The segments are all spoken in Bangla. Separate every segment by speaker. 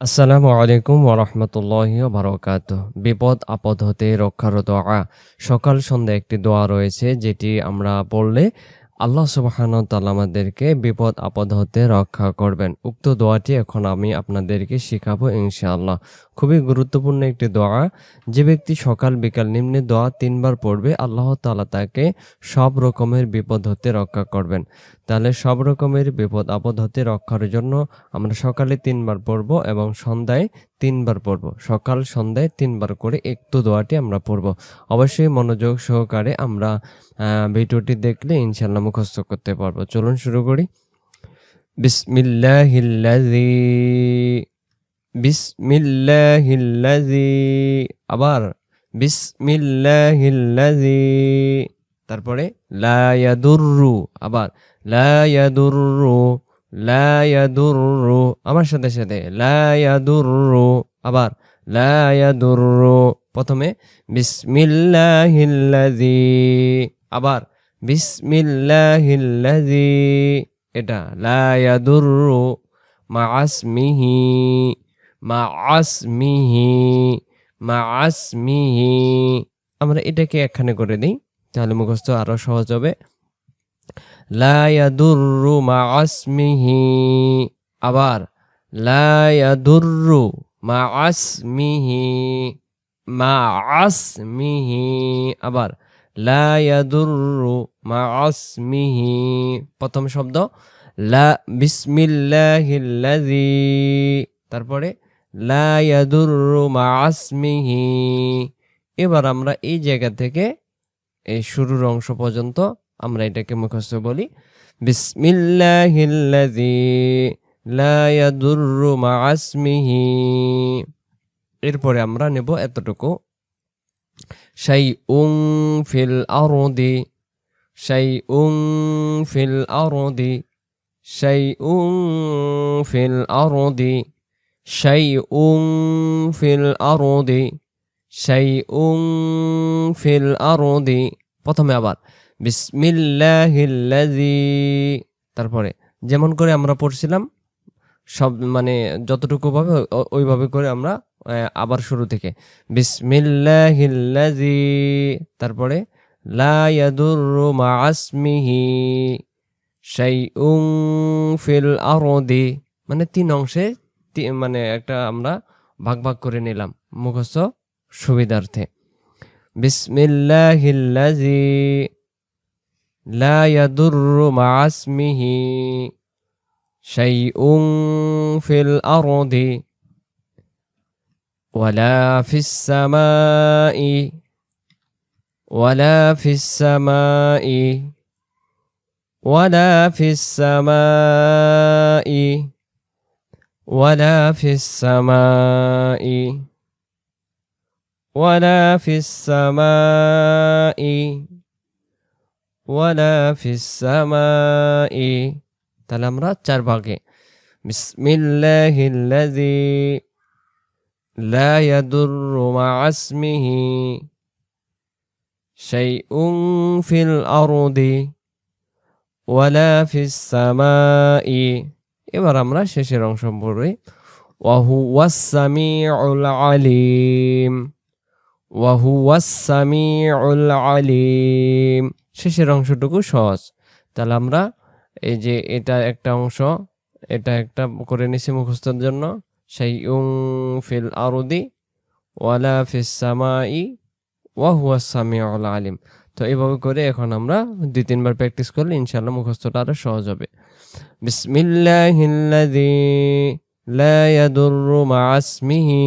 Speaker 1: আসসালামু আলাইকুম ওরহমতুল্লাহ বারকাত বিপদ, আপদ হতে রক্ষার দোয়া। সকাল সন্ধ্যা একটি দোয়া রয়েছে, যেটি আমরা পড়লে আল্লাহ সুবাহান তাআলা আমাদেরকে বিপদ, আপদ হতে রক্ষা করবেন। উক্ত দোয়াটি এখন আমি আপনাদেরকে শেখাবো ইনশাআল্লাহ। খুবই গুরুত্বপূর্ণ একটি দোয়া। যে ব্যক্তি সকাল বিকাল নিম্নে দোয়া তিনবার পড়বে, আল্লাহ তাআলা তাকে সব রকমের বিপদ হতে রক্ষা করবেন। তাহলে সব রকমের বিপদ, আপদ হতে রক্ষার জন্য আমরা সকালে তিনবার পড়ব এবং সন্ধ্যায় তিনবার পড়ব। সকাল, সন্ধ্যায় তিনবার করে একটু দোয়াটি আমরা পড়ব। অবশ্যই মনোযোগ সহকারে আমরা ভিডিওটি দেখলে ইনশাল্লাহ মুখস্থ করতে পারব। চলুন শুরু করি। বিসমিল্লাহিল্লাযী বিসমিল্লাহিল্লাযী, আবার বিসমিল্লাহিল্লাযী, তারপরে লা ইয়াদুররু, আবার লা ইয়াদুররু লা ইয়াদুররু, আমার সাথে সাথে, লা ইয়াদুররু, আবার লা ইয়াদুররু, প্রথমে বিসমিল্লাহিল্লাযী, আবার বিসমিল্লাহিল্লাযী, এটা লা ইয়াদুররু, মাআসমিহি মাআসমিহি মাআসমিহি। আমরা এটাকে একখানে করে দিই, তাহলে মুখস্থ আরও সহজ হবে। লা ইয়াদুররু মাআসমিহি। আবার, লা ইয়াদুররু মাআসমিহি। মাআসমিহি। আবার, লা ইয়াদুররু মাআসমিহি। প্রথম শব্দ, লা বিসমিল্লাহিল্লাযী। তারপরে, লা ইয়াদুররু মাআসমিহি। এবার আমরা এই জায়গা থেকে, এই শুরুর অংশ পর্যন্ত আমরা এটাকে মুখস্থ বলি, বিসমিল্লাহিল্লাযী লা ইয়াদুররু মাআসমিহি। এরপরে আমরা নেব এতটুকু। শাইউং ফিল আরদি শাইউং ফিল আরদি শাইউং ফিল আরদি শাইউং ফিল আরদি শাইউং ফিল আরদি। প্রথমে আবার বিসমিল্লাহিল্লাযী। তারপরে, যেমন করে আমরা পড়ছিলাম, সব মানে যতটুকু ভাবে ওইভাবে করে আমরা আবার শুরু থেকে। বিসমিল্লাহিল্লাযী। তারপরে, লা ইয়াদুররু মাআসমিহি শাইউং ফিল আরদি। মানে তিন অংশে মানে একটা আমরা ভাগ ভাগ করে নিলাম, মুখস্থ সুবিধার্থে। لا يضر مع اسمه شيء في الأرض ولا في السماء ولا في السماء ولا في السماء ولا في السماء ولا في السماء ولا في السماء তাহলে আমরা চার ভাগে বিসমিল্লাহিল্লাযী لا يضر مع اسمه شيء في الأرض ولا في السماء এবার আমরা শেষের অংশ পড়ি وهو السميع العليم وهو আলিম। শেষের অংশটুকু সহজ। তাহলে আমরা এই যে এটা একটা অংশ, এটা একটা করে নিছি মুখস্থের জন্য। সেই উং ফিল আরুদি ওয়ালা ফিসামাই ওয়াহুয়াসামি আল আলিম। তো এইভাবে করে এখন আমরা দুই তিনবার প্র্যাকটিস করলে ইনশাল্লাহ মুখস্থটা আরও সহজ হবে। বিসমিল্লাহিল্লাযী লা ইয়াদুররু মা'আসমিহি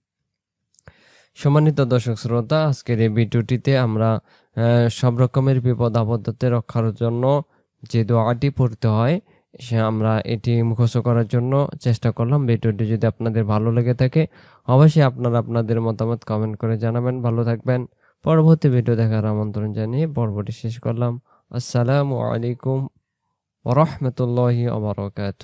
Speaker 1: সম্মানিত দর্শক শ্রোতা, আজকের এই ভিডিওটিতে আমরা সব রকমের বিপদ আপদতে রক্ষার জন্য যে দোয়াটি পড়তে হয়, সে আমরা এটি মুখস্থ করার জন্য চেষ্টা করলাম। ভিডিওটি যদি আপনাদের ভালো লেগে থাকে, অবশ্যই আপনারা আপনাদের মতামত কমেন্ট করে জানাবেন। ভালো থাকবেন। পরবর্তী ভিডিও দেখার আমন্ত্রণ জানিয়ে পর্বটি শেষ করলাম। আসসালামু আলাইকুম ওরহমতুল্লাহি ওবরাকাতুহ